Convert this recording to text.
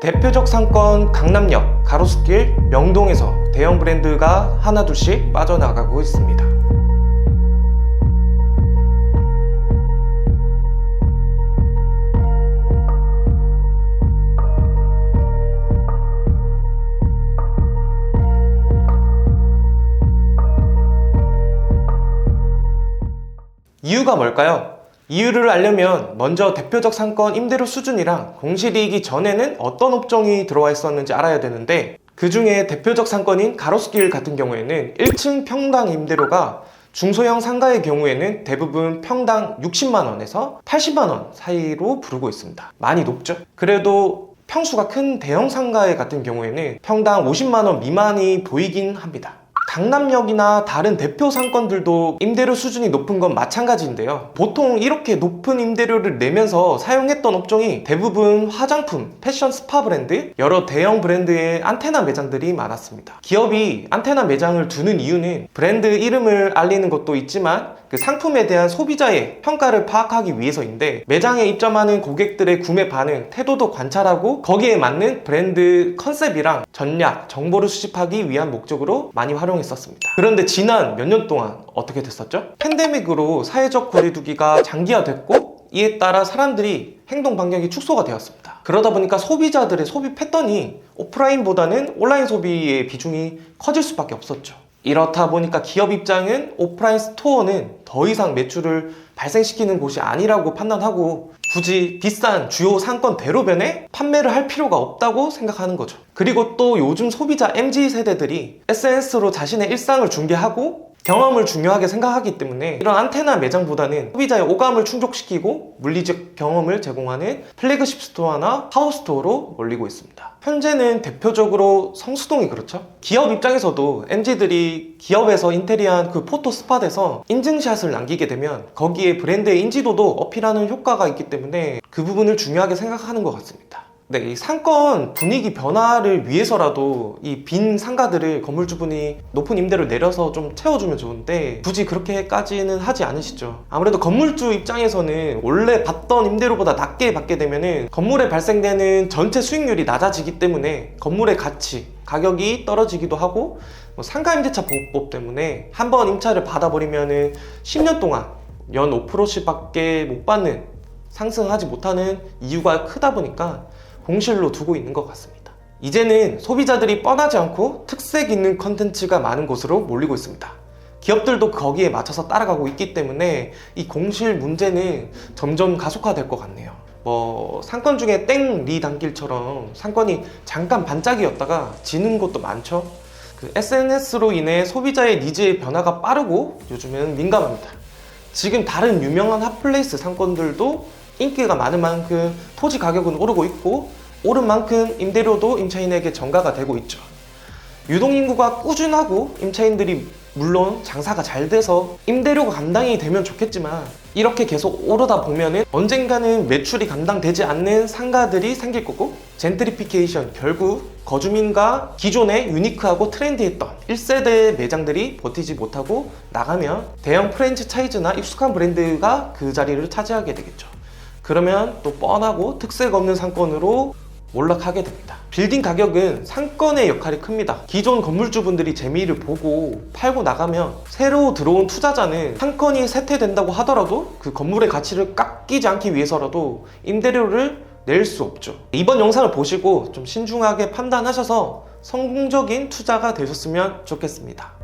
대표적 상권 강남역, 가로수길, 명동에서 대형 브랜드가 하나둘씩 빠져나가고 있습니다. 이유가 뭘까요? 이유를 알려면 먼저 대표적 상권 임대료 수준이랑 공실이익이 전에는 어떤 업종이 들어와 있었는지 알아야 되는데 그 중에 대표적 상권인 가로수길 같은 경우에는 1층 평당 임대료가 중소형 상가의 경우에는 대부분 평당 60만원에서 80만원 사이로 부르고 있습니다. 많이 높죠? 그래도 평수가 큰 대형 상가의 같은 경우에는 평당 50만원 미만이 보이긴 합니다. 강남역이나 다른 대표 상권들도 임대료 수준이 높은 건 마찬가지인데요. 보통 이렇게 높은 임대료를 내면서 사용했던 업종이 대부분 화장품, 패션 스파 브랜드, 여러 대형 브랜드의 안테나 매장들이 많았습니다. 기업이 안테나 매장을 두는 이유는 브랜드 이름을 알리는 것도 있지만 그 상품에 대한 소비자의 평가를 파악하기 위해서인데 매장에 입점하는 고객들의 구매 반응, 태도도 관찰하고 거기에 맞는 브랜드 컨셉이랑 전략, 정보를 수집하기 위한 목적으로 많이 활용했었습니다. 그런데 지난 몇 년 동안 어떻게 됐었죠? 팬데믹으로 사회적 거리두기가 장기화됐고 이에 따라 사람들이 행동 반경이 축소가 되었습니다. 그러다 보니까 소비자들의 소비 패턴이 오프라인보다는 온라인 소비의 비중이 커질 수밖에 없었죠. 이렇다 보니까 기업 입장은 오프라인 스토어는 더 이상 매출을 발생시키는 곳이 아니라고 판단하고 굳이 비싼 주요 상권 대로변에 판매를 할 필요가 없다고 생각하는 거죠. 그리고 또 요즘 소비자 MZ 세대들이 SNS로 자신의 일상을 중계하고 경험을 중요하게 생각하기 때문에 이런 안테나 매장보다는 소비자의 오감을 충족시키고 물리적 경험을 제공하는 플래그십 스토어나 하우스토어로 몰리고 있습니다. 현재는 대표적으로 성수동이 그렇죠. 기업 입장에서도 MZ들이 기업에서 인테리어한 그 포토 스팟에서 인증샷을 남기게 되면 거기에 브랜드의 인지도도 어필하는 효과가 있기 때문에 그 부분을 중요하게 생각하는 것 같습니다. 네, 이 상권 분위기 변화를 위해서라도 이 빈 상가들을 건물주분이 높은 임대를 내려서 좀 채워주면 좋은데 굳이 그렇게까지는 하지 않으시죠. 아무래도 건물주 입장에서는 원래 받던 임대료보다 낮게 받게 되면은 건물에 발생되는 전체 수익률이 낮아지기 때문에 건물의 가치, 가격이 떨어지기도 하고 뭐 상가 임대차 보호법 때문에 한 번 임차를 받아버리면은 10년 동안 연 5%씩밖에 못 받는 상승하지 못하는 이유가 크다 보니까 공실로 두고 있는 것 같습니다. 이제는 소비자들이 뻔하지 않고 특색 있는 컨텐츠가 많은 곳으로 몰리고 있습니다. 기업들도 거기에 맞춰서 따라가고 있기 때문에 이 공실 문제는 점점 가속화될 것 같네요. 뭐 상권 중에 땡 리 단길처럼 상권이 잠깐 반짝이었다가 지는 곳도 많죠. 그 SNS로 인해 소비자의 니즈의 변화가 빠르고 요즘에는 민감합니다. 지금 다른 유명한 핫플레이스 상권들도 인기가 많은 만큼 토지 가격은 오르고 있고 오른 만큼 임대료도 임차인에게 전가가 되고 있죠. 유동인구가 꾸준하고 임차인들이 물론 장사가 잘 돼서 임대료가 감당이 되면 좋겠지만 이렇게 계속 오르다 보면은 언젠가는 매출이 감당되지 않는 상가들이 생길 거고 젠트리피케이션 결국 거주민과 기존의 유니크하고 트렌디했던 1세대 매장들이 버티지 못하고 나가면 대형 프랜차이즈나 익숙한 브랜드가 그 자리를 차지하게 되겠죠. 그러면 또 뻔하고 특색 없는 상권으로 몰락하게 됩니다. 빌딩 가격은 상권의 역할이 큽니다. 기존 건물주분들이 재미를 보고 팔고 나가면 새로 들어온 투자자는 상권이 쇠퇴된다고 하더라도 그 건물의 가치를 깎이지 않기 위해서라도 임대료를 낼 수 없죠. 이번 영상을 보시고 좀 신중하게 판단하셔서 성공적인 투자가 되셨으면 좋겠습니다.